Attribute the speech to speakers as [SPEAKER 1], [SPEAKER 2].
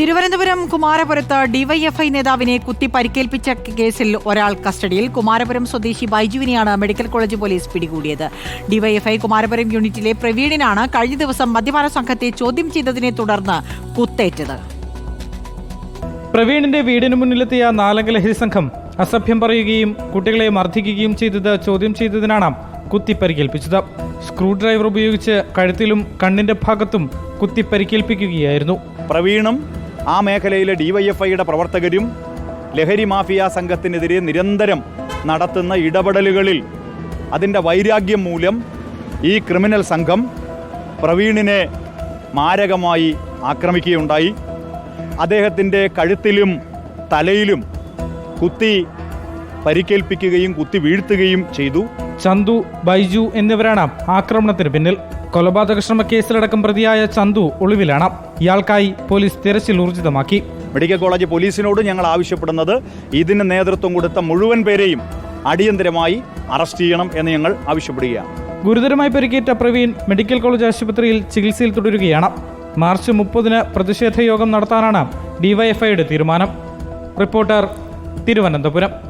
[SPEAKER 1] Thiruvananthapuram കുമാരപുരത്ത് DYFI നേതാവിനെ കുത്തി പരിക്കേൽപ്പിച്ച കേസിൽ ഒരാൾ കസ്റ്റഡിയിൽ. കുമാരപുരം സ്വദേശി ബൈജുവിനെയാണ് മെഡിക്കൽ കോളേജ് പോലീസ് പിടികൂടിയത്. ഡിവൈഎഫ്ഐ കുമാരപുരം യൂണിറ്റിലെ പ്രവീണിനാണ് കഴിഞ്ഞ ദിവസം മദ്യപാന സംഘത്തെ ചോദ്യം ചെയ്തതിനെ തുടർന്ന് കുത്തേറ്റത്.
[SPEAKER 2] പ്രവീണിന്റെ വീടിന് മുന്നിലെത്തിയ നാലംഗ ലഹരി സംഘം അസഭ്യം പറയുകയും കുട്ടികളെ മർദ്ദിക്കുകയും ചെയ്തത് ചോദ്യം ചെയ്തതിനാണ് കുത്തി പരിക്കേൽപ്പിച്ചത് സ്ക്രൂ ഡ്രൈവർ ഉപയോഗിച്ച് കഴുത്തിലും കണ്ണിന്റെ ഭാഗത്തും കുത്തി പരിക്കേൽപ്പിക്കുകയായിരുന്നു
[SPEAKER 3] പ്രവീണും ആ മേഖലയിലെ ഡിവൈഎഫ്ഐയുടെ പ്രവർത്തകരും ലഹരി മാഫിയ സംഘത്തിനെതിരെ നിരന്തരം നടത്തുന്ന ഇടപെടലുകളിൽ അതിന്റെ വൈരാഗ്യം മൂലം ഈ ക്രിമിനൽ സംഘം പ്രവീണിനെ മാരകമായി ആക്രമിക്കുകയുണ്ടായി. അദ്ദേഹത്തിന്റെ കഴുത്തിലും തലയിലും കുത്തി പരിക്കേൽപ്പിക്കുകയും കുത്തി വീഴ്ത്തുകയും ചെയ്തു.
[SPEAKER 2] ചന്തു ബൈജു എന്നിവരാണ് ആക്രമണത്തിന് പിന്നിൽ. കൊലപാതക ശ്രമ കേസിലടക്കം പ്രതിയായ ചന്തു ഒളിവിലാണ്. ഇയാൾക്കായി പോലീസ് തിരച്ചിൽ ഊർജിതമാക്കി.
[SPEAKER 3] മെഡിക്കൽ കോളേജ് പോലീസിനോട് ഞങ്ങൾ ആവശ്യപ്പെടുന്നത് ഇതിന് നേതൃത്വം കൊടുത്ത മുഴുവൻ പേരെയും അടിയന്തരമായി അറസ്റ്റ് ചെയ്യണം എന്ന് ഞങ്ങൾ ആവശ്യപ്പെടുകയാണ്.
[SPEAKER 2] ഗുരുതരമായി പരിക്കേറ്റ പ്രവീൺ മെഡിക്കൽ കോളേജ് ആശുപത്രിയിൽ ചികിത്സയിൽ തുടരുകയാണ്. മാർച്ച് മുപ്പതിന് പ്രതിഷേധ യോഗം നടത്താനാണ് ഡിവൈഎഫ്ഐയുടെ തീരുമാനം. റിപ്പോർട്ടർ തിരുവനന്തപുരം.